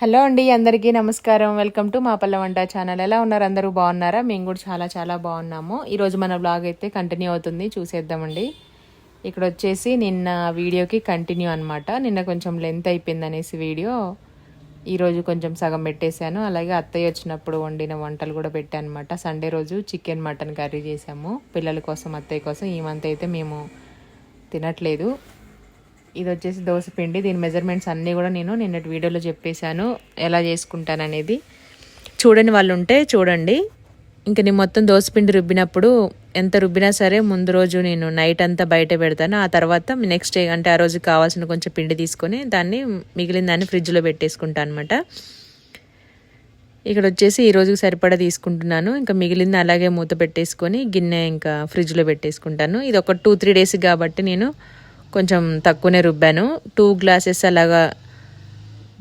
Hello అండి అందరికీ నమస్కారం. వెల్కమ్ టు మా పల్ల వంట ఛానల్. ఎలా ఉన్నారు? అందరూ బాగున్నారా? మేము కూడా చాలా చాలా బాగున్నాము. ఈరోజు మన బ్లాగ్ అయితే కంటిన్యూ అవుతుంది. చూసేద్దామండి. ఇక్కడ వచ్చేసి నిన్న వీడియోకి కంటిన్యూ అనమాట నిన్న కొంచెం లెంత్ అయిపోయింది అనేసి వీడియో. ఈరోజు కొంచెం సగం పెట్టేశాను. అలాగే అత్తయ్య వచ్చినప్పుడు వండిన వంటలు కూడా పెట్టాను అనమాట సండే రోజు చికెన్ మటన్ కర్రీ చేసాము పిల్లల కోసం అత్తయ్య కోసం ఈ మంత్ అయితే మేము తినట్లేదు. ఇది వచ్చేసి దోశ పిండి. దీని మెజర్మెంట్స్ అన్నీ కూడా నేను నిన్నటి వీడియోలో చెప్పేశాను. ఎలా చేసుకుంటాను అనేది చూడని వాళ్ళు ఉంటే చూడండి. ఇంక నేను మొత్తం దోశపిండి రుబ్బినప్పుడు ఎంత రుబ్బినా సరే ముందు రోజు నేను నైట్ అంతా బయట పెడతాను. ఆ తర్వాత నెక్స్ట్ డే అంటే ఆ రోజు కావాల్సిన కొంచెం పిండి తీసుకొని దాన్ని మిగిలిన దాన్ని ఫ్రిడ్జ్లో పెట్టేసుకుంటాను అనమాట ఇక్కడ వచ్చేసి ఈ రోజుకి సరిపడా తీసుకుంటున్నాను. ఇంకా మిగిలింది అలాగే మూత పెట్టేసుకొని గిన్నె ఇంకా ఫ్రిడ్జ్లో పెట్టేసుకుంటాను. ఇది ఒక టూ త్రీ డేస్ కాబట్టి నేను కొంచెం తక్కువనే రుబ్బాను. టూ గ్లాసెస్ అలాగా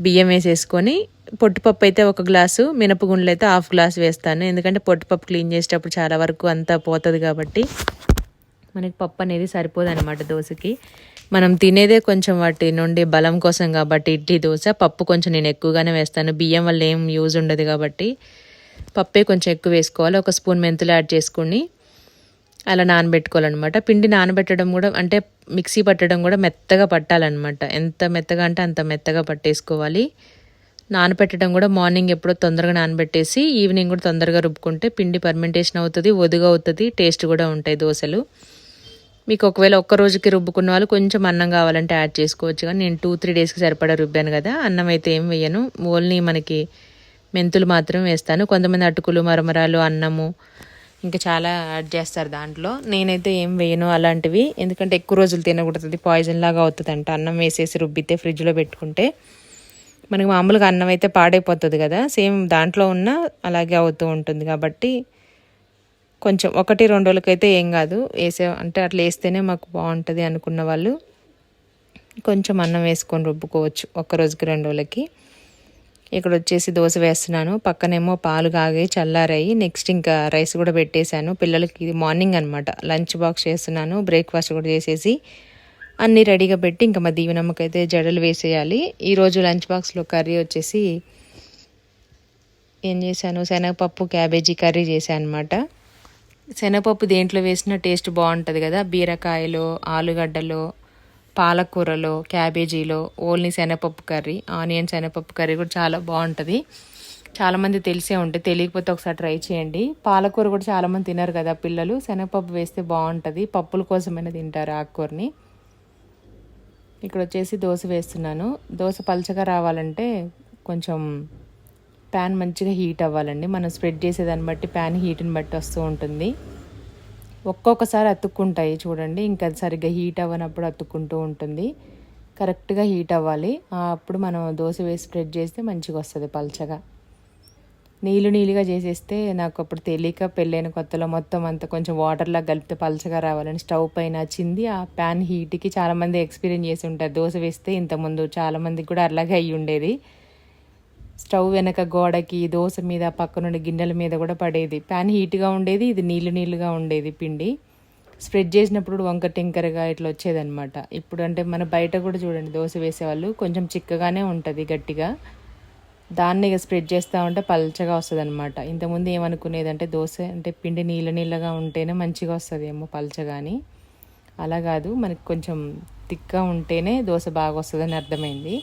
బియ్యం వేసేసుకొని పొట్టుపప్పు అయితే ఒక గ్లాసు మినపగుండ్లు అయితే హాఫ్ గ్లాస్ వేస్తాను. ఎందుకంటే పొట్టుపప్పు క్లీన్ చేసేటప్పుడు చాలా వరకు అంతా పోతుంది కాబట్టి మనకి పప్పు అనేది సరిపోదు అనమాట దోశకి. మనం తినేదే కొంచెం వాటి నుండి బలం కోసం కాబట్టి ఇడ్లీ దోశ పప్పు కొంచెం నేను ఎక్కువగానే వేస్తాను. బియ్యం వల్ల ఏం యూజ్ ఉండదు కాబట్టి పప్పే కొంచెం ఎక్కువ వేసుకోవాలి. ఒక స్పూన్ మెంతులు యాడ్ చేసుకుని అలా నానబెట్టుకోవాలన్నమాట. పిండి నానబెట్టడం కూడా అంటే మిక్సీ పట్టడం కూడా మెత్తగా పట్టాలన్నమాట. ఎంత మెత్తగా అంటే అంత మెత్తగా పట్టేసుకోవాలి. నానబెట్టడం కూడా మార్నింగ్ ఎప్పుడో తొందరగా నానబెట్టేసి ఈవినింగ్ కూడా తొందరగా రుబ్బుకుంటే పిండి పర్మెంటేషన్ అవుతుంది ఒదుగా అవుతుంది టేస్ట్ కూడా ఉంటాయి దోశలు. మీకు ఒకవేళ ఒక్క రోజుకి రుబ్బుకున్న వాళ్ళు కొంచెం అన్నం కావాలంటే యాడ్ చేసుకోవచ్చు. కానీ నేను టూ త్రీ డేస్కి సరిపడా రుబ్బాను కదా అన్నం అయితే ఏం వేయను. ఓన్లీ మనకి మెంతులు మాత్రం వేస్తాను. కొంతమంది అటుకులు మరమరాలు అన్నము ఇంకా చాలా యాడ్ చేస్తారు దాంట్లో. నేనైతే ఏం వేయను అలాంటివి. ఎందుకంటే ఎక్కువ రోజులు తినకూడదు. పాయిజన్ లాగా అవుతుంది అంట అన్నం వేసేసి రుబ్బితే ఫ్రిడ్జ్లో పెట్టుకుంటే మనకి మామూలుగా అన్నం అయితే పాడైపోతుంది కదా. సేమ్ దాంట్లో ఉన్న అలాగే అవుతూ ఉంటుంది కాబట్టి కొంచెం ఒకటి రెండు రోజులకైతే ఏం కాదు. వేసే అంటే అట్లా వేస్తేనే మాకు బాగుంటుంది అనుకున్న వాళ్ళు కొంచెం అన్నం వేసుకొని రుబ్బుకోవచ్చు. ఒక్క రోజుకి రెండు రోజులకి. ఇక్కడ వచ్చేసి దోశ వేస్తున్నాను. పక్కనేమో పాలు కాగి చల్లారాయి. నెక్స్ట్ ఇంకా రైస్ కూడా పెట్టేశాను. పిల్లలకి ఇది మార్నింగ్ అనమాట లంచ్ బాక్స్ చేస్తున్నాను. బ్రేక్ఫాస్ట్ కూడా చేసేసి అన్నీ రెడీగా పెట్టి ఇంకా మా దీవెనమ్మకైతే జడలు వేసేయాలి. ఈరోజు లంచ్ బాక్స్లో కర్రీ వచ్చేసి ఏం చేశాను? శనగపప్పు క్యాబేజీ కర్రీ చేశాను అనమాట శనగపప్పు దేంట్లో వేసినా టేస్ట్ బాగుంటుంది కదా? బీరకాయలో ఆలుగడ్డలో పాలకూరలో క్యాబేజీలో ఓన్లీ శనగపప్పు కర్రీ ఆనియన్ శనగపప్పు కర్రీ కూడా చాలా బాగుంటుంది. చాలామంది తెలిసే ఉంటే తెలియకపోతే ఒకసారి ట్రై చేయండి. పాలకూర కూడా చాలామంది తినరు కదా పిల్లలు. శనగపప్పు వేస్తే బాగుంటుంది. పప్పుల కోసమైనా తింటారు ఆకుకూరని. ఇక్కడ వచ్చేసి దోశ వేస్తున్నాను. దోశ పలచగా రావాలంటే కొంచెం ప్యాన్ మంచిగా హీట్ అవ్వాలండి. మనం స్ప్రెడ్ చేసేదాన్ని బట్టి ప్యాన్ హీట్ని బట్టి వస్తూ ఉంటుంది. ఒక్కొక్కసారి అతుక్కుంటాయి చూడండి. ఇంకా సరిగ్గా హీట్ అవ్వనప్పుడు అతుక్కుంటూ ఉంటుంది. కరెక్ట్గా హీట్ అవ్వాలి. అప్పుడు మనం దోశ వేసి స్ప్రెడ్ చేస్తే మంచిగా వస్తుంది పల్చగా. నీళ్ళు నీళ్ళుగా చేసేస్తే నాకు అప్పుడు తెలియక పెళ్ళైన కొత్తలో మొత్తం అంతా కొంచెం వాటర్లా కలిపితే పలచగా రావాలని స్టవ్ పైన వచ్చింది ఆ ప్యాన్ హీట్కి చాలామంది ఎక్స్పీరియన్స్ చేసి ఉంటారు. దోశ వేస్తే ఇంతకుముందు చాలామందికి కూడా అలాగే అయ్యి ఉండేది. స్టవ్ వెనక గోడకి దోశ మీద పక్కనుండి గిన్నెల మీద కూడా పడేది. ప్యాన్ హీట్గా ఉండేది ఇది నీళ్ళు నీళ్ళుగా ఉండేది పిండి. స్ప్రెడ్ చేసినప్పుడు వంక టింకరగా ఇట్లా వచ్చేదనమాట ఇప్పుడు అంటే మన బయట కూడా చూడండి దోశ వేసేవాళ్ళు కొంచెం చిక్కగానే ఉంటుంది గట్టిగా. దాన్ని ఇక స్ప్రెడ్ చేస్తూ ఉంటే పల్చగా వస్తుంది అనమాట ఇంతకుముందు ఏమనుకునేదంటే దోశ అంటే పిండి నీళ్ళ నీళ్ళగా ఉంటేనే మంచిగా వస్తుంది ఏమో పల్చగాని. అలా కాదు మనకి కొంచెం తిక్గా ఉంటేనే దోశ బాగా వస్తుందని అర్థమైంది.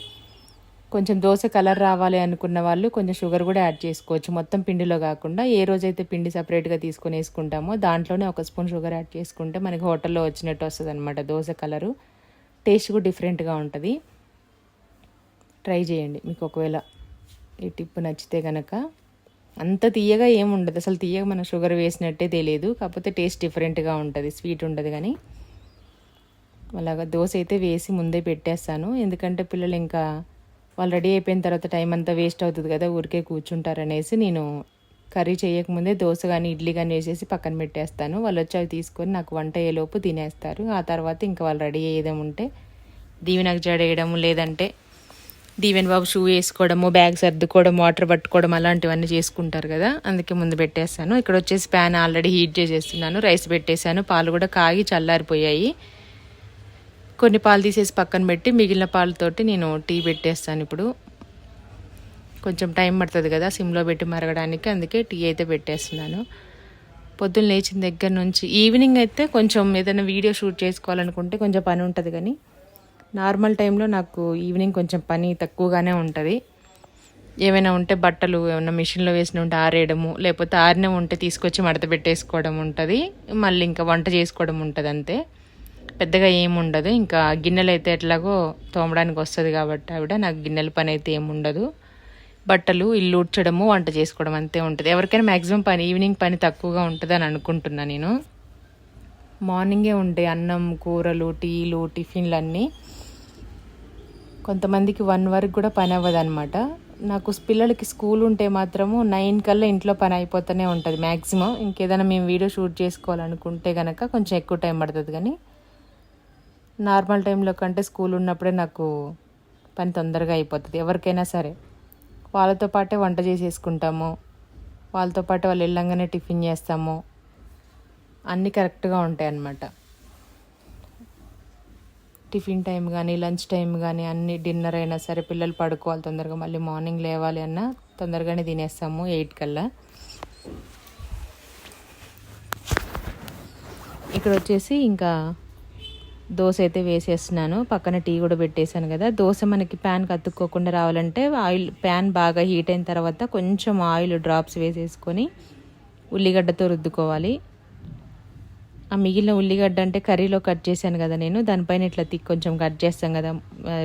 కొంచెం దోశ కలర్ రావాలి అనుకున్న వాళ్ళు కొంచెం షుగర్ కూడా యాడ్ చేసుకోవచ్చు. మొత్తం పిండిలో కాకుండా ఏ రోజైతే పిండి సపరేట్గా తీసుకొని వేసుకుంటామో దాంట్లోనే ఒక స్పూన్ షుగర్ యాడ్ చేసుకుంటే మనకి హోటల్లో వచ్చినట్టు వస్తుంది అనమాట దోశ కలరు. టేస్ట్ కూడా డిఫరెంట్గా ఉంటుంది. ట్రై చేయండి మీకు ఒకవేళ ఈ టిప్ నచ్చితే కనుక అంత తీయగా ఏముండదు అసలు తీయగా మన షుగర్ వేసినట్టే తెలియదు. కాకపోతే టేస్ట్ డిఫరెంట్గా ఉంటుంది. స్వీట్ ఉండదు కానీ. అలాగా దోశ అయితే వేసి ముందే పెట్టేస్తాను. ఎందుకంటే పిల్లలు ఇంకా వాళ్ళు రెడీ అయిపోయిన తర్వాత టైం అంతా వేస్ట్ అవుతుంది కదా ఊరికే కూర్చుంటారనేసి నేను కర్రీ చేయకముందే దోశ కానీ ఇడ్లీ కానీ వేసేసి పక్కన పెట్టేస్తాను. వాళ్ళు వచ్చి అవి తీసుకొని నాకు వంట అయ్యేలోపు తినేస్తారు. ఆ తర్వాత ఇంకా వాళ్ళు రెడీ అయ్యేదేం ఉంటే దీవెనకు జడేయడము లేదంటే దీవెన్ బాబు షూ వేసుకోవడము బ్యాగ్ సర్దుకోవడం వాటర్ పట్టుకోవడం అలాంటివన్నీ చేసుకుంటారు కదా అందుకే ముందు పెట్టేస్తాను. ఇక్కడ వచ్చేసి ప్యాన్ ఆల్రెడీ హీట్ చేసేస్తున్నాను రైస్ పెట్టేశాను పాలు కూడా కాగి చల్లారిపోయాయి. కొన్ని పాలు తీసేసి పక్కన పెట్టి మిగిలిన పాలతోటి నేను టీ పెట్టేస్తాను ఇప్పుడు. కొంచెం టైం పడుతుంది కదా సిమ్లో పెట్టి మరగడానికి అందుకే టీ అయితే పెట్టేస్తున్నాను. పొద్దున్న లేచిన దగ్గర నుంచి ఈవినింగ్ అయితే కొంచెం ఏదైనా వీడియో షూట్ చేసుకోవాలనుకుంటే కొంచెం పని ఉంటుంది కానీ నార్మల్ టైంలో నాకు ఈవినింగ్ కొంచెం పని తక్కువగానే ఉంటుంది. ఏమైనా ఉంటే బట్టలు ఏమైనా మిషన్లో వేసిన ఉంటే ఆరేయడము లేకపోతే ఆరిన ఉంటే తీసుకొచ్చి మడత పెట్టేసుకోవడం ఉంటుంది. మళ్ళీ ఇంకా వంట చేసుకోవడం ఉంటుంది అంతే. పెద్దగా ఏముండదు. ఇంకా గిన్నెలు అయితే ఎట్లాగో తోమడానికి వస్తుంది కాబట్టి ఆవిడ. నాకు గిన్నెల పని అయితే ఏముండదు. బట్టలు ఇల్లు ఉడ్చడము వంట చేసుకోవడం అంతే ఉంటుంది. ఎవరికైనా మ్యాక్సిమం పని ఈవినింగ్ పని తక్కువగా ఉంటుంది అని అనుకుంటున్నా నేను. మార్నింగే ఉండే అన్నం కూరలు టీలు టిఫిన్లు అన్నీ కొంతమందికి వన్ వరకు కూడా పని అవ్వదు అనమాట నాకు పిల్లలకి స్కూల్ ఉంటే మాత్రము నైన్ కల్లా ఇంట్లో పని అయిపోతూనే ఉంటుంది మ్యాక్సిమం ఇంకేదైనా మేము వీడియో షూట్ చేసుకోవాలనుకుంటే కనుక కొంచెం ఎక్కువ టైం పడుతుంది కానీ నార్మల్ టైంలో కంటే స్కూల్ ఉన్నప్పుడే నాకు పని తొందరగా అయిపోతుంది. ఎవరికైనా సరే. వాళ్ళతో పాటే వంట చేసేసుకుంటాము. వాళ్ళతో పాటు వాళ్ళు వెళ్ళంగానే టిఫిన్ చేస్తాము. అన్నీ కరెక్ట్గా ఉంటాయి అన్నమాట. టిఫిన్ టైం కానీ లంచ్ టైం కానీ అన్ని డిన్నర్ అయినా సరే పిల్లలు పడుకోవాలి తొందరగా. మళ్ళీ మార్నింగ్ లేవాలి అన్నా తొందరగానే తినేస్తాము ఎయిట్ కల్లా. ఇక్కడ వచ్చేసి ఇంకా దోశ అయితే వేసేస్తున్నాను. పక్కన టీ కూడా పెట్టేశాను కదా. దోశ మనకి ప్యాన్కి అతుక్కోకుండా రావాలంటే ఆయిల్ ప్యాన్ బాగా హీట్ అయిన తర్వాత కొంచెం ఆయిల్ డ్రాప్స్ వేసేసుకొని ఉల్లిగడ్డతో రుద్దుకోవాలి. ఆ మిగిలిన ఉల్లిగడ్డ అంటే కర్రీలో కట్ చేశాను కదా నేను. దానిపైన ఇట్లా తిక్ కొంచెం కట్ చేస్తాం కదా.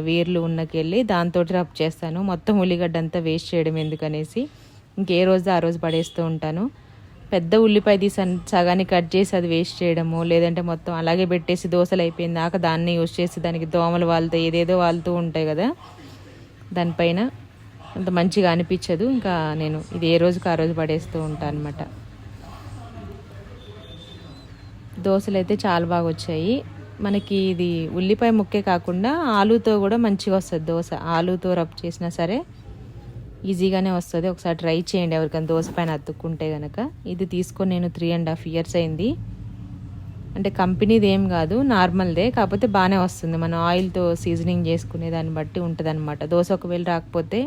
వేర్లు ఉన్నకెళ్ళి దాంతో రబ్ చేస్తాను. మొత్తం ఉల్లిగడ్డ అంతా వేస్ట్ చేయడం ఎందుకనేసి. ఇంకే రోజు ఆ రోజు పడేస్తూ ఉంటాను. పెద్ద ఉల్లిపాయ తీసి సగాన్ని కట్ చేసి అది వేస్ట్ చేయడము లేదంటే మొత్తం అలాగే పెట్టేసి దోశలు అయిపోయిన దాకా దాన్ని యూజ్ చేసి దానికి దోమలు వాళ్తాయి ఏదేదో వాళ్తూ ఉంటాయి కదా దానిపైన అంత మంచిగా అనిపించదు. ఇంకా నేను ఇది ఏ రోజుకి ఆ రోజు పడేస్తూ ఉంటాను అనమాట దోశలు అయితే చాలా బాగా వచ్చాయి. మనకి ఇది ఉల్లిపాయ ముక్కే కాకుండా ఆలుతో కూడా మంచిగా వస్తుంది దోశ. ఆలుతో రబ్ చేసినా సరే ఈజీగానే వస్తుంది. ఒకసారి ట్రై చేయండి ఎవరికైనా దోశ పైన అతుక్కుంటే కనుక ఇది తీసుకొని నేను త్రీ అండ్ హాఫ్ ఇయర్స్ అయింది. అంటే కంపెనీది ఏం కాదు నార్మల్దే. కాకపోతే బాగానే వస్తుంది. మనం ఆయిల్తో సీజనింగ్ చేసుకునే దాన్ని బట్టి ఉంటుంది అనమాట దోశ ఒకవేళ రాకపోతే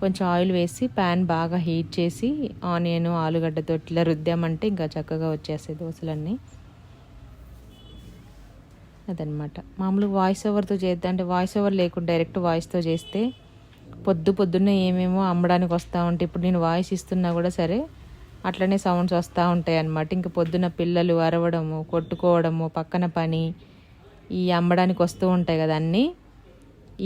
కొంచెం ఆయిల్ వేసి ప్యాన్ బాగా హీట్ చేసి ఆనియన్ ఆలుగడ్డతో ఇట్లా రుద్దామంటే ఇంకా చక్కగా వచ్చేస్తాయి దోశలన్నీ. అదనమాట మామూలుగా వాయిస్ ఓవర్తో చేద్దాం? అంటే వాయిస్ ఓవర్ లేకుండా డైరెక్ట్ వాయిస్తో చేస్తే పొద్దు పొద్దున్నే ఏమేమో అమ్మడానికి వస్తూ ఉంటాయి ఇప్పుడు నేను వాయిస్ ఇస్తున్నా కూడా సరే అట్లనే సౌండ్స్ వస్తూ ఉంటాయి అన్నమాట. ఇంక పొద్దున్న పిల్లలు అరవడము కొట్టుకోవడము పక్కన పని ఈ అమ్మడానికి వస్తూ ఉంటాయి కదా అన్నీ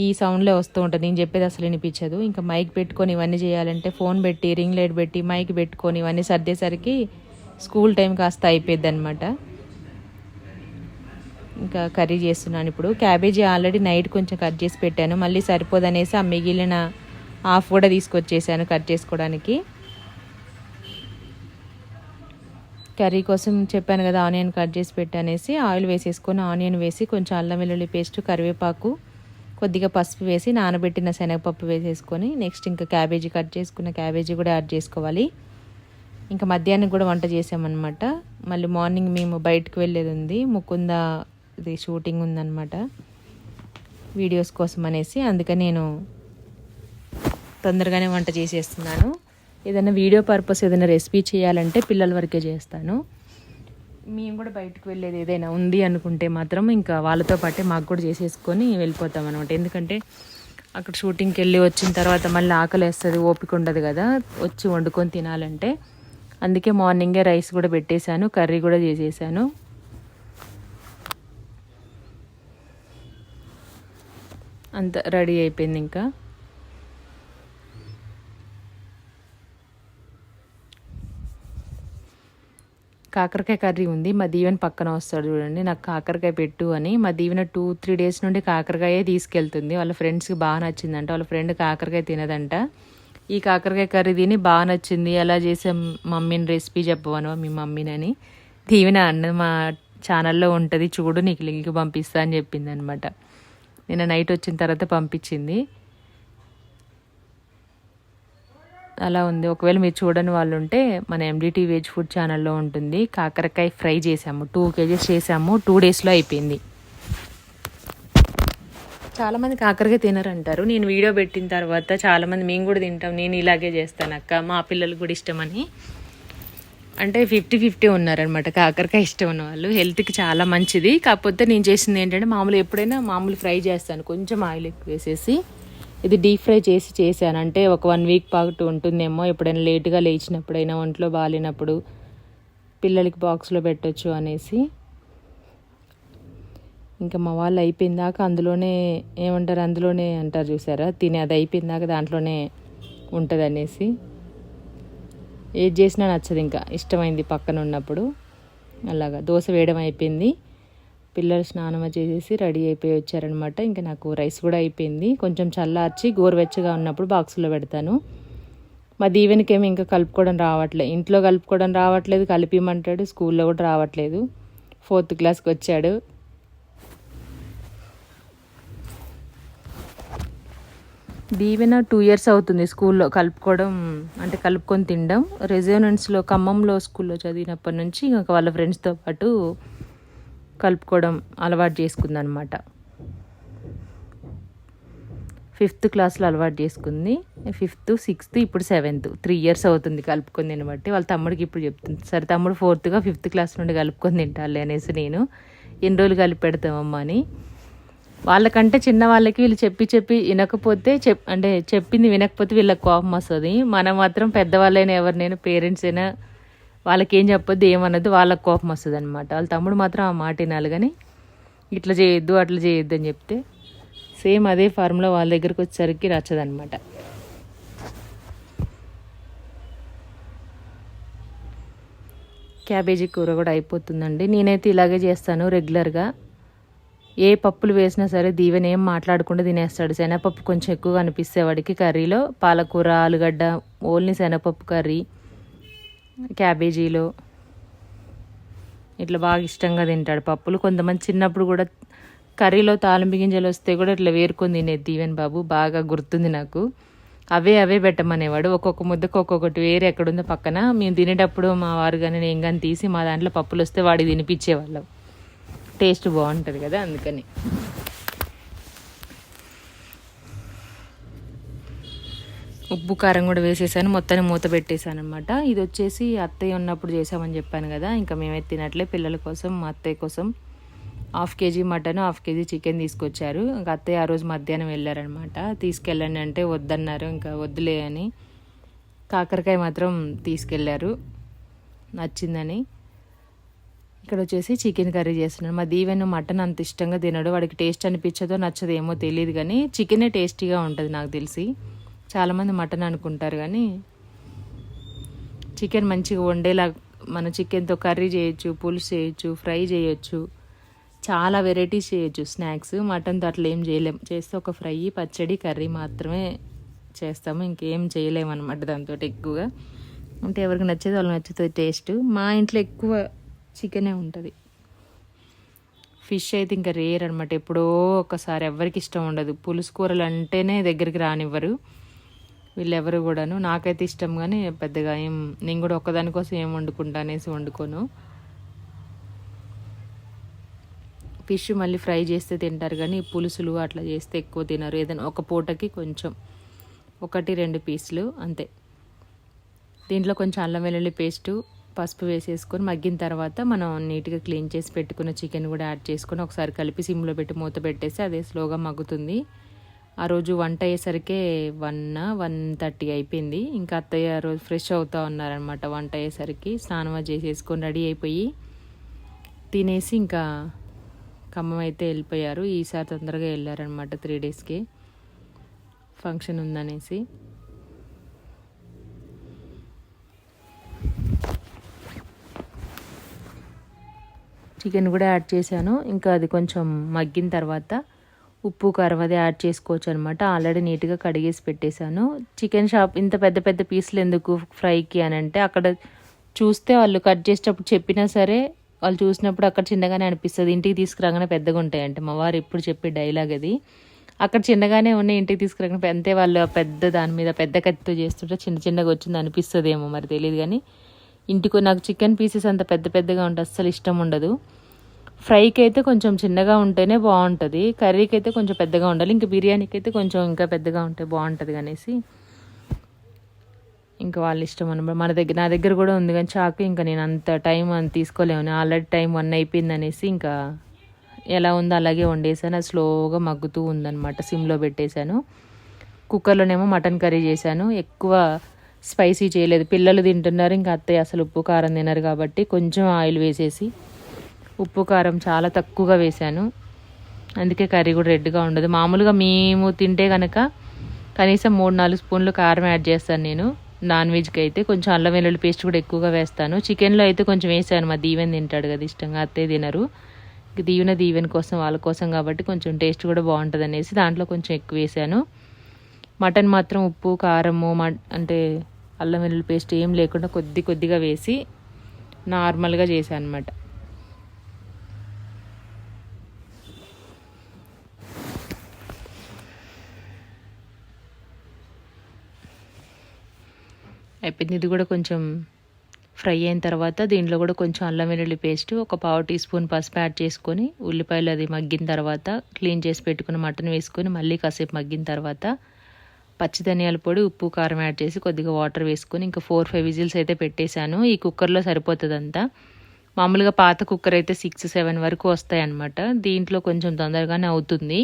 ఈ సౌండ్లే వస్తూ ఉంటుంది నేను చెప్పేది అసలు వినిపించదు. ఇంకా మైక్ పెట్టుకొని ఇవన్నీ చేయాలంటే ఫోన్ పెట్టి రింగ్ లైట్ పెట్టి మైక్ పెట్టుకొని ఇవన్నీ సర్దేసరికి స్కూల్ టైం కాస్త అయిపోయింది అనమాట ఇంకా కర్రీ చేస్తున్నాను ఇప్పుడు. క్యాబేజీ ఆల్రెడీ నైట్ కొంచెం కట్ చేసి పెట్టాను. మళ్ళీ సరిపోదనేసి ఆ మిగిలిన హాఫ్ కూడా తీసుకొచ్చేసాను కట్ చేసుకోవడానికి. కర్రీ కోసం చెప్పాను కదా ఆనియన్ కట్ చేసి పెట్టనేసి ఆయిల్ వేసేసుకొని ఆనియన్ వేసి కొంచెం అల్లం వెల్లుల్లి పేస్ట్ కరివేపాకు కొద్దిగా పసుపు వేసి నానబెట్టిన శనగపప్పు వేసేసుకొని నెక్స్ట్ ఇంకా క్యాబేజీ కట్ చేసుకున్న క్యాబేజీ కూడా యాడ్ చేసుకోవాలి. ఇంకా మధ్యాహ్నం కూడా వంట చేసామన్నమాట. మళ్ళీ మార్నింగ్ మేము బయటకు వెళ్ళేది ఉంది. ముకుంద ఇది షూటింగ్ ఉందన్నమాట. వీడియోస్ కోసం అనేసి అందుకని నేను తొందరగానే వంట చేసేస్తున్నాను. ఏదైనా వీడియో పర్పస్ ఏదైనా రెసిపీ చేయాలంటే పిల్లల వరకే చేస్తాను. మేము కూడా బయటకు వెళ్ళేది ఏదైనా ఉంది అనుకుంటే మాత్రం ఇంకా వాళ్ళతో పాటే మాకు కూడా చేసేసుకొని వెళ్ళిపోతాం అనమాట ఎందుకంటే అక్కడ షూటింగ్కి వెళ్ళి వచ్చిన తర్వాత మళ్ళీ ఆకలి వేస్తుంది ఓపిక ఉండదు కదా వచ్చి వండుకొని తినాలంటే. అందుకే మార్నింగే రైస్ కూడా పెట్టేశాను కర్రీ కూడా చేసేసాను అంత రెడీ అయిపోయింది ఇంకా. కాకరకాయ కర్రీ ఉంది. మా దీవెన పక్కన వస్తాడు చూడండి. నాకు కాకరకాయ పెట్టు అని. మా దీవెన టూ త్రీ డేస్ నుండి కాకరకాయే తీసుకెళ్తుంది. వాళ్ళ ఫ్రెండ్స్కి బాగా నచ్చిందంట. వాళ్ళ ఫ్రెండ్ కాకరకాయ తినదంట. ఈ కాకరకాయ కర్రీ తిని బాగా నచ్చింది. ఎలా చేసే మమ్మీని రెసిపీ చెప్పవను మీ మమ్మీనని. దీవెన అన్న మా ఛానల్లో ఉంటుంది. చూడు నీకు లింక్ పంపిస్తా అని చెప్పింది అనమాట నిన్న నైట్ వచ్చిన తర్వాత పంపించింది. అలా ఉంది. ఒకవేళ మీరు చూడని వాళ్ళు ఉంటే మన ఎండిటీ వెజ్ ఫుడ్ ఛానల్లో ఉంటుంది. కాకరకాయ ఫ్రై చేసాము. టూ కేజీస్ చేసాము. టూ డేస్లో అయిపోయింది. చాలామంది కాకరకాయ తినరంటారు. నేను వీడియో పెట్టిన తర్వాత చాలామంది మేము కూడా తింటాం. నేను ఇలాగే చేస్తాను అక్క. మా పిల్లలు కూడా ఇష్టమని. అంటే ఫిఫ్టీ ఫిఫ్టీ ఉన్నారనమాట కాకరకాయ ఇష్టం ఉన్న వాళ్ళు హెల్త్కి చాలా మంచిది. కాకపోతే నేను చేసింది ఏంటంటే మామూలు ఎప్పుడైనా మామూలు ఫ్రై చేస్తాను. కొంచెం ఆయిల్ ఎక్కువ వేసేసి ఇది డీప్ ఫ్రై చేసి చేశాను. అంటే ఒక వన్ వీక్ పాటు ఉంటుందేమో ఎప్పుడైనా లేట్గా లేచినప్పుడైనా ఒంట్లో బాగాలేనప్పుడు పిల్లలకి బాక్స్లో పెట్టొచ్చు అనేసి. ఇంకా మా వాళ్ళు అయిపోయిందాక అందులోనే ఏమంటారు? అందులోనే అంటారు చూసారా? తినే అది అయిపోయిందాక దాంట్లోనే ఉంటుంది అనేసి ఏది చేసినా నచ్చదు ఇంకా. ఇష్టమైంది పక్కన ఉన్నప్పుడు. అలాగా. దోశ వేయడం అయిపోయింది. పిల్లలు స్నానం చేసేసి రెడీ అయిపోయి వచ్చారనమాట ఇంకా నాకు రైస్ కూడా అయిపోయింది. కొంచెం చల్లార్చి గోరువెచ్చగా ఉన్నప్పుడు బాక్స్లో పెడతాను. మా దీవెనికేమో ఇంకా కలుపుకోవడం రావట్లేదు ఇంట్లో కలుపుకోవడం రావట్లేదు. కలిపిమంటాడు. స్కూల్లో కూడా రావట్లేదు. ఫోర్త్ క్లాస్కి వచ్చాడు. దీవెన టూ ఇయర్స్ అవుతుంది స్కూల్లో కలుపుకోవడం అంటే కలుపుకొని తినడం. రెజోనెన్స్లో ఖమ్మంలో స్కూల్లో చదివినప్పటి నుంచి ఇంకా వాళ్ళ ఫ్రెండ్స్తో పాటు కలుపుకోవడం అలవాటు చేసుకుందనమాట ఫిఫ్త్ క్లాస్లో అలవాటు చేసుకుంది. ఫిఫ్త్ సిక్స్త్ ఇప్పుడు సెవెంత్ త్రీ ఇయర్స్ అవుతుంది కలుపుకొని తినబట్టి వాళ్ళ తమ్ముడికి ఇప్పుడు చెప్తుంది. సరే తమ్ముడు ఫోర్త్గా ఫిఫ్త్ క్లాస్ నుండి కలుపుకొని తింటాలి అనేసి నేను ఎన్ని రోజులు కలిపి పెడతామమ్మా అని వాళ్ళకంటే చిన్న వాళ్ళకి వీళ్ళు చెప్పి చెప్పి వినకపోతే చెప్ అంటే చెప్పింది వినకపోతే వీళ్ళకి కోపం వస్తుంది. మనం మాత్రం పెద్దవాళ్ళైనా ఎవరినైనా పేరెంట్స్ అయినా వాళ్ళకి ఏం చెప్పొద్దు ఏమన్నది వాళ్ళకి కోపం వస్తుంది అనమాట వాళ్ళ తమ్ముడు మాత్రం ఆ మాట వినాలి కానీ ఇట్లా చేయొద్దు అట్లా చేయొద్దు అని చెప్తే సేమ్ అదే ఫార్ములా వాళ్ళ దగ్గరికి వచ్చేసరికి నచ్చదనమాట క్యాబేజీ కూర కూడా అయిపోతుందండి. నేనైతే ఇలాగే చేస్తాను రెగ్యులర్గా. ఏ పప్పులు వేసినా సరే దీవెన ఏం మాట్లాడకుండా తినేస్తాడు. శనగపప్పు కొంచెం ఎక్కువగా అనిపిస్తే వాడికి కర్రీలో పాలకూర ఆలుగడ్డ ఓన్లీ శనగపప్పు కర్రీ క్యాబేజీలో. ఇట్లా బాగా ఇష్టంగా తింటాడు పప్పులు. కొంతమంది చిన్నప్పుడు కూడా కర్రీలో తాలింపు గింజలు వస్తే కూడా ఇట్లా వేరుకొని తినేది దీవెన్ బాబు. బాగా గుర్తుంది నాకు. అవే అవే పెట్టమనేవాడు. ఒక్కొక్క ముద్దకు ఒక్కొక్కటి వేరే ఎక్కడుందో పక్కన. మేము తినేటప్పుడు మా వారు కానీ నేను కానీ తీసి మా దాంట్లో పప్పులు వస్తే వాడికి తినిపించేవాళ్ళం. టేస్ట్ బాగుంటుంది కదా అందుకని. ఉప్పు కారం కూడా వేసేసాను మొత్తాన్ని మూత పెట్టేశాను అనమాట ఇది వచ్చేసి అత్తయ్య ఉన్నప్పుడు చేసామని చెప్పాను కదా ఇంకా మేమైతే తినట్లే పిల్లల కోసం మా అత్తయ్య కోసం. Half KG mutton half KG chicken తీసుకొచ్చారు. ఇంకా అత్తయ్య ఆ రోజు మధ్యాహ్నం వెళ్ళారనమాట తీసుకెళ్ళండి అంటే వద్దన్నారు ఇంకా వద్దులే అని. కాకరకాయ మాత్రం తీసుకెళ్ళారు నచ్చిందని. ఇక్కడ వచ్చేసి చికెన్ కర్రీ చేస్తున్నాను మా దీవెన్ మటన్ అంత ఇష్టంగా తినడు. వాడికి టేస్ట్ అనిపించదో నచ్చదేమో ఏమో తెలియదు కానీ చికెనే టేస్టీగా ఉంటుంది నాకు తెలిసి. చాలామంది మటన్ అనుకుంటారు కానీ చికెన్ మంచిగా వండేలా మన చికెన్తో కర్రీ చేయొచ్చు పులుసు చేయొచ్చు ఫ్రై చేయొచ్చు. చాలా వెరైటీస్ చేయొచ్చు స్నాక్స్. మటన్తో అట్లా ఏం చేయలేం. చేస్తే ఒక ఫ్రై పచ్చడి కర్రీ మాత్రమే చేస్తాము. ఇంకేం చేయలేము అనమాట దాంతో ఎక్కువగా. అంటే ఎవరికి నచ్చేది వాళ్ళు నచ్చుతుంది టేస్ట్. మా ఇంట్లో ఎక్కువ చికెనే ఉంటుంది. ఫిష్ అయితే ఇంకా రేర్ అనమాట ఎప్పుడో ఒకసారి ఎవరికి ఇష్టం ఉండదు. పులుసు కూరలు అంటేనే దగ్గరికి రానివ్వరు. వీళ్ళెవరు కూడాను. నాకైతే ఇష్టం కానీ పెద్దగా ఏం నేను కూడా ఒక్కదానికోసం ఏం వండుకుంటా అనేసి వండుకోను. ఫిష్ మళ్ళీ ఫ్రై చేస్తే తింటారు కానీ పులుసులు అట్లా చేస్తే ఎక్కువ తినరు. ఏదైనా ఒక పూటకి కొంచెం ఒకటి రెండు పీసులు అంతే. దీంట్లో కొంచెం అల్లం వెల్లుల్లి పేస్టు పసుపు వేసేసుకొని మగ్గిన తర్వాత మనం నీట్గా క్లీన్ చేసి పెట్టుకున్న చికెన్ కూడా యాడ్ చేసుకొని ఒకసారి కలిపి సిమ్లో పెట్టి మూత పెట్టేసి అదే స్లోగా మగ్గుతుంది. ఆ రోజు వంట అయ్యేసరికే వన్ వన్ థర్టీ అయిపోయింది. ఇంకా అత్తయ్య ఆ రోజు ఫ్రెష్ అవుతా ఉన్నారనమాట వంట అయ్యేసరికి. స్నానం చేసేసుకొని రెడీ అయిపోయి తినేసి ఇంకా ఖమ్మం అయితే వెళ్ళిపోయారు. ఈసారి తొందరగా వెళ్ళారనమాట త్రీ డేస్కి. ఫంక్షన్ ఉందనేసి. చికెన్ కూడా యాడ్ చేశాను. ఇంకా అది కొంచెం మగ్గిన తర్వాత ఉప్పు కారం అది యాడ్ చేసుకోవచ్చు అనమాట ఆల్రెడీ నీట్గా కడిగేసి పెట్టేశాను. చికెన్ షాప్ ఇంత పెద్ద పెద్ద పీసులు ఎందుకు ఫ్రైకి అని అంటే అక్కడ చూస్తే వాళ్ళు కట్ చేసేటప్పుడు చెప్పినా సరే వాళ్ళు చూసినప్పుడు అక్కడ చిన్నగానే అనిపిస్తుంది. ఇంటికి తీసుకురాగానే పెద్దగా ఉంటాయంటే మా వారు ఎప్పుడు చెప్పే డైలాగ్ అది. అక్కడ చిన్నగానే ఉన్నాయి ఇంటికి తీసుకురాగానే అంతే వాళ్ళు పెద్ద దాని మీద పెద్ద కత్తితో చేస్తుంటే చిన్న చిన్నగా వచ్చింది అనిపిస్తుంది ఏమో మరి తెలియదు కానీ ఇంటికి నాకు చికెన్ పీసెస్ అంత పెద్ద పెద్దగా ఉంటే అస్సలు ఇష్టం ఉండదు. ఫ్రైకి అయితే కొంచెం చిన్నగా ఉంటేనే బాగుంటుంది కర్రీకి అయితే కొంచెం పెద్దగా ఉండాలి. ఇంకా బిర్యానీకి అయితే కొంచెం ఇంకా పెద్దగా ఉంటే బాగుంటుంది అనేసి ఇంకా వాళ్ళ ఇష్టం అనమాట మన దగ్గర నా దగ్గర కూడా ఉంది కానీ చాకు ఇంకా నేను అంత టైం అని తీసుకోలేము. ఆల్రెడీ టైం వన్ అయిపోయింది అనేసి ఇంకా ఎలా ఉందో అలాగే వండేసాను. అది స్లోగా మగ్గుతూ ఉందన్నమాట. సిమ్లో పెట్టేశాను. కుక్కర్లోనేమో మటన్ కర్రీ చేశాను. ఎక్కువ స్పైసీ చేయలేదు. పిల్లలు తింటున్నారు ఇంకా అత్తయ్య అసలు ఉప్పు కారం తినరు కాబట్టి కొంచెం ఆయిల్ వేసేసి ఉప్పు కారం చాలా తక్కువగా వేశాను. అందుకే కర్రీ కూడా రెడ్గా ఉండదు. మామూలుగా మేము తింటే కనుక కనీసం మూడు నాలుగు స్పూన్లు కారం యాడ్ చేస్తాను నేను. నాన్ వెజ్కి అయితే కొంచెం అల్లం వెల్లుల్లి పేస్ట్ కూడా ఎక్కువగా వేస్తాను. చికెన్లో అయితే కొంచెం వేసాను. మా దీవెన్ తింటాడు కదా ఇష్టంగా అత్తయ్య తినరు. దీవెన దీవెన కోసం వాళ్ళ కోసం కాబట్టి కొంచెం టేస్ట్ కూడా బాగుంటుంది అనేసి దాంట్లో కొంచెం ఎక్కువ వేసాను. మటన్ మాత్రం ఉప్పు కారము అంటే అల్లం వెల్లుల్లి పేస్ట్ ఏం లేకుండా కొద్ది కొద్దిగా వేసి నార్మల్గా చేశాను అనమాట అయిపోయింది. ఇది కూడా కొంచెం ఫ్రై అయిన తర్వాత దీంట్లో కూడా కొంచెం అల్లం వెల్లుల్లి పేస్ట్ ఒక పావు టీ స్పూన్ పసుపు యాడ్ చేసుకొని ఉల్లిపాయలు అది మగ్గిన తర్వాత క్లీన్ చేసి పెట్టుకుని మటన్ వేసుకొని మళ్ళీ కాసేపు మగ్గిన తర్వాత పచ్చి ధనియాల పొడి ఉప్పు కారం యాడ్ చేసి కొద్దిగా వాటర్ వేసుకొని ఇంకా ఫోర్ ఫైవ్ విజిల్స్ అయితే పెట్టేశాను. ఈ కుక్కర్లో సరిపోతుంది అంతా మామూలుగా పాత కుక్కర్ అయితే సిక్స్ సెవెన్ వరకు వస్తాయి అన్నమాట దీంట్లో కొంచెం తొందరగానే అవుతుంది.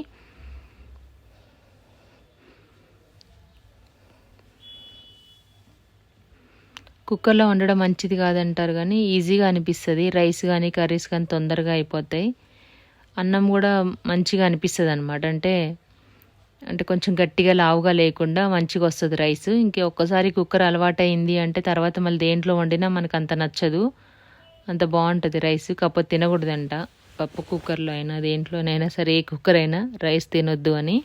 కుక్కర్లో వండడం మంచిది కాదంటారు కానీ ఈజీగా అనిపిస్తుంది. రైస్ కానీ కర్రీస్ కానీ తొందరగా అయిపోతాయి. అన్నం కూడా మంచిగా అనిపిస్తుంది అనమాట అంటే అంటే కొంచెం గట్టిగా లావుగా లేకుండా మంచిగా వస్తుంది రైస్. ఇంకే ఒక్కసారి కుక్కర్ అలవాటైంది అంటే తర్వాత మళ్ళీ దేంట్లో వండినా మనకు అంత నచ్చదు. అంత బాగుంటుంది రైస్. కాకపోతే తినకూడదంట. పప్పు కుక్కర్లో అయినా దేంట్లోనైనా సరే ఏ కుక్కర్ అయినా రైస్ తినొద్దు అని.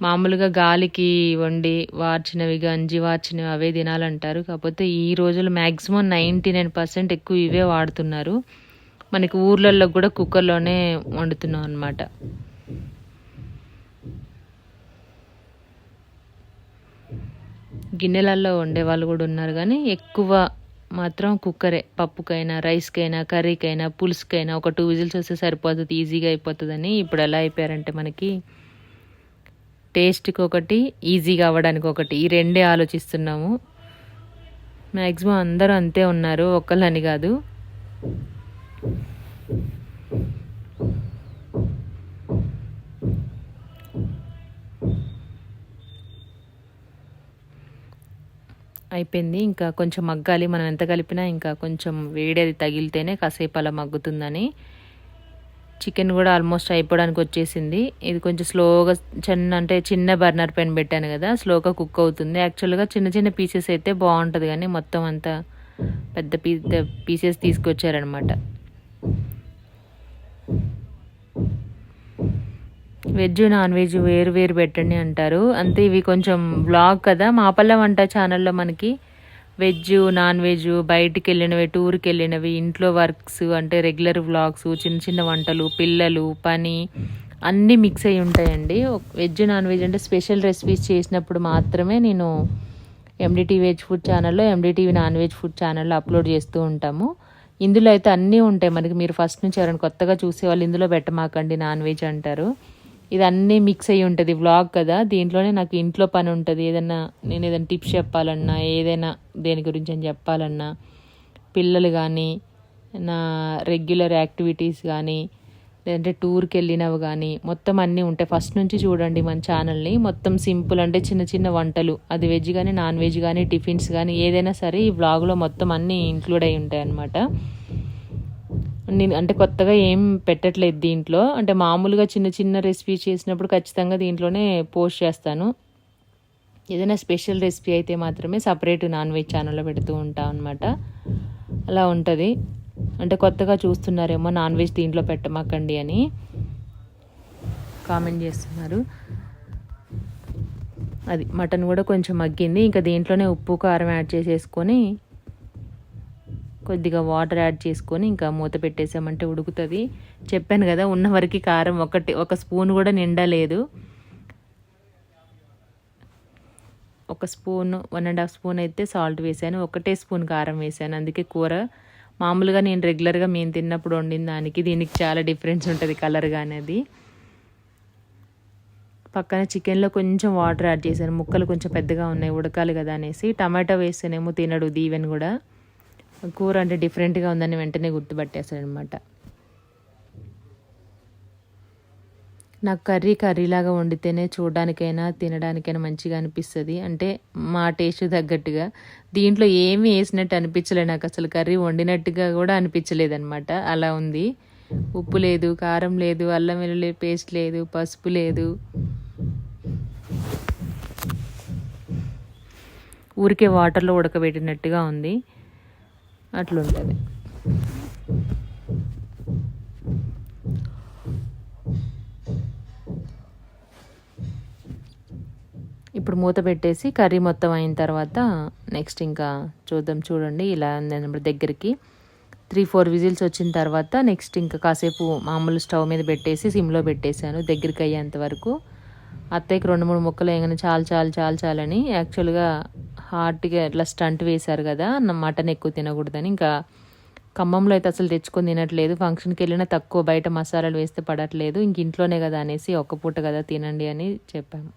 మామూలుగా గాలికి వండి వార్చినవి గంజి వార్చినవి అవే తినాలంటారు. కాకపోతే ఈ రోజులు మ్యాక్సిమం నైంటీ నైన్ పర్సెంట్ ఎక్కువ ఇవే వాడుతున్నారు. మనకి ఊర్లలో కూడా కుక్కర్లోనే వండుతున్నాం అనమాట గిన్నెలలో వండే వాళ్ళు కూడా ఉన్నారు కానీ ఎక్కువ మాత్రం కుక్కరే పప్పుకైనా రైస్కైనా కర్రీకైనా పులుసుకైనా ఒక టూ విజిల్స్ వస్తే సరిపోతుంది ఈజీగా అయిపోతుందని ఇప్పుడు ఎలా అయిపోయారంటే మనకి టేస్ట్కి ఒకటి ఈజీగా అవ్వడానికి ఒకటి ఈ రెండే ఆలోచిస్తున్నాము. మ్యాక్సిమం అందరూ అంతే ఉన్నారు ఒక్కళ్ళని కాదు. అయిపోయింది. ఇంకా కొంచెం మగ్గాలి. మనం ఎంత కలిపినా ఇంకా కొంచెం వేడి అది తగిలితేనే కాసేపు అలా మగ్గుతుందని. చికెన్ కూడా ఆల్మోస్ట్ అయిపోవడానికి వచ్చేసింది. ఇది కొంచెం స్లోగా చిన్న అంటే చిన్న బర్నర్ పెన్ పెట్టాను కదా స్లోగా కుక్ అవుతుంది. యాక్చువల్గా చిన్న చిన్న పీసెస్ అయితే బాగుంటుంది కానీ మొత్తం అంతా పెద్ద పీ పీసెస్ తీసుకొచ్చారనమాట వెజ్ నాన్ వెజ్ వేరు వేరు పెట్టండి అంటారు. అంతే ఇవి కొంచెం బ్లాగ్ కదా. మాపల్ల వంట ఛానల్లో మనకి వెజ్ నాన్ వెజ్ బయటికి వెళ్ళినవి టూర్కి వెళ్ళినవి ఇంట్లో వర్క్స్ అంటే రెగ్యులర్ వ్లాగ్స్ చిన్న చిన్న వంటలు పిల్లలు పని అన్నీ మిక్స్ అయి ఉంటాయండి. వెజ్ నాన్ వెజ్ అంటే స్పెషల్ రెసిపీస్ చేసినప్పుడు మాత్రమే నేను ఎండిటీ వెజ్ ఫుడ్ ఛానల్లో ఎండిటీవీ నాన్ వెజ్ ఫుడ్ ఛానల్లో అప్లోడ్ చేస్తూ ఉంటాము. ఇందులో అయితే అన్నీ ఉంటాయి. మనకి మీరు ఫస్ట్ నుంచి ఎవరైనా కొత్తగా చూసేవాళ్ళు ఇందులో పెట్టమాకండి నాన్ వెజ్ అంటారు. ఇది మిక్స్ అయ్యి ఉంటుంది. వ్లాగ్ కదా దీంట్లోనే నాకు ఇంట్లో పని ఉంటుంది. ఏదైనా నేను ఏదైనా టిప్స్ చెప్పాలన్నా ఏదైనా దేని గురించి అని చెప్పాలన్నా పిల్లలు కానీ నా రెగ్యులర్ యాక్టివిటీస్ కానీ లేదంటే టూర్కి వెళ్ళినవి కానీ మొత్తం అన్నీ ఉంటాయి. ఫస్ట్ నుంచి చూడండి మన ఛానల్ని మొత్తం సింపుల్ అంటే చిన్న చిన్న వంటలు. అది వెజ్ కానీ నాన్ వెజ్ కానీ టిఫిన్స్ కానీ ఏదైనా సరే ఈ వ్లాగ్లో మొత్తం అన్నీ ఇంక్లూడ్ అయి ఉంటాయి అన్నమాట నేను అంటే కొత్తగా ఏం పెట్టట్లేదు దీంట్లో. అంటే మామూలుగా చిన్న చిన్న రెసిపీ చేసినప్పుడు ఖచ్చితంగా దీంట్లోనే పోస్ట్ చేస్తాను. ఏదైనా స్పెషల్ రెసిపీ అయితే మాత్రమే సపరేట్ నాన్ వెజ్ ఛానల్లో పెడుతూ ఉంటాం అనమాట అలా ఉంటుంది. అంటే కొత్తగా చూస్తున్నారేమో నాన్ వెజ్ దీంట్లో పెట్టమాకండి అని కామెంట్ చేస్తున్నారు. అది మటన్ కూడా కొంచెం మగ్గింది. ఇంకా దీంట్లోనే ఉప్పు కారం యాడ్ చేసేసుకొని కొద్దిగా వాటర్ యాడ్ చేసుకొని ఇంకా మూత పెట్టేసామంటే ఉడుకుతుంది. చెప్పాను కదా ఉన్న వరకు కారం ఒకటి ఒక స్పూన్ కూడా నిండలేదు ఒక spoon one and half spoon అయితే సాల్ట్ వేసాను. ఒకటే స్పూన్ కారం వేసాను. అందుకే కూర మామూలుగా నేను రెగ్యులర్గా మేము తిన్నప్పుడు వండిన దానికి దీనికి చాలా డిఫరెన్స్ ఉంటుంది కలర్ అనేది పక్కన చికెన్లో కొంచెం వాటర్ యాడ్ చేశాను. ముక్కలు కొంచెం పెద్దగా ఉన్నాయి ఉడకాలి కదా అనేసి. టమాటా వేస్తేనేమో తినడు దీవెన్ కూడా. కూర అంటే డిఫరెంట్గా ఉందని వెంటనే గుర్తుపట్టేశాడనమాట నాకు కర్రీ కర్రీలాగా వండితేనే చూడడానికైనా తినడానికైనా మంచిగా అనిపిస్తుంది. అంటే మా టేస్ట్ తగ్గట్టుగా. దీంట్లో ఏమీ వేసినట్టు అనిపించలేదు నాకు. అసలు కర్రీ వండినట్టుగా కూడా అనిపించలేదనమాట అలా ఉంది. ఉప్పు లేదు కారం లేదు అల్లం వెల్లుల్లి పేస్ట్ లేదు పసుపు లేదు. ఊరికే వాటర్లో ఉడకబెట్టినట్టుగా ఉంది. అట్లుంటుంది. ఇప్పుడు మూత పెట్టేసి కర్రీ మొత్తం అయిన తర్వాత నెక్స్ట్ ఇంకా చూద్దాం చూడండి ఇలా ఉంది దగ్గరికి. త్రీ ఫోర్ విజిల్స్ వచ్చిన తర్వాత నెక్స్ట్ ఇంకా కాసేపు మామూలు స్టవ్ మీద పెట్టేసి సిమ్లో పెట్టేశాను దగ్గరికి అయ్యేంత వరకు. అత్తయ్యకి రెండు మూడు ముక్కలు వేయగానే చాలు చాలు చాలు చాలని యాక్చువల్గా హార్ట్గా ఇట్లా స్టంట్ వేశారు కదా మటన్ ఎక్కువ తినకూడదని. ఇంకా ఖమ్మంలో అయితే అసలు తెచ్చుకొని తినట్లేదు. ఫంక్షన్కి వెళ్ళినా తక్కువ బయట మసాలాలు వేస్తే పడట్లేదు. ఇంక ఇంట్లోనే కదా అనేసి ఒక్క పూట కదా తినండి అని చెప్పాము.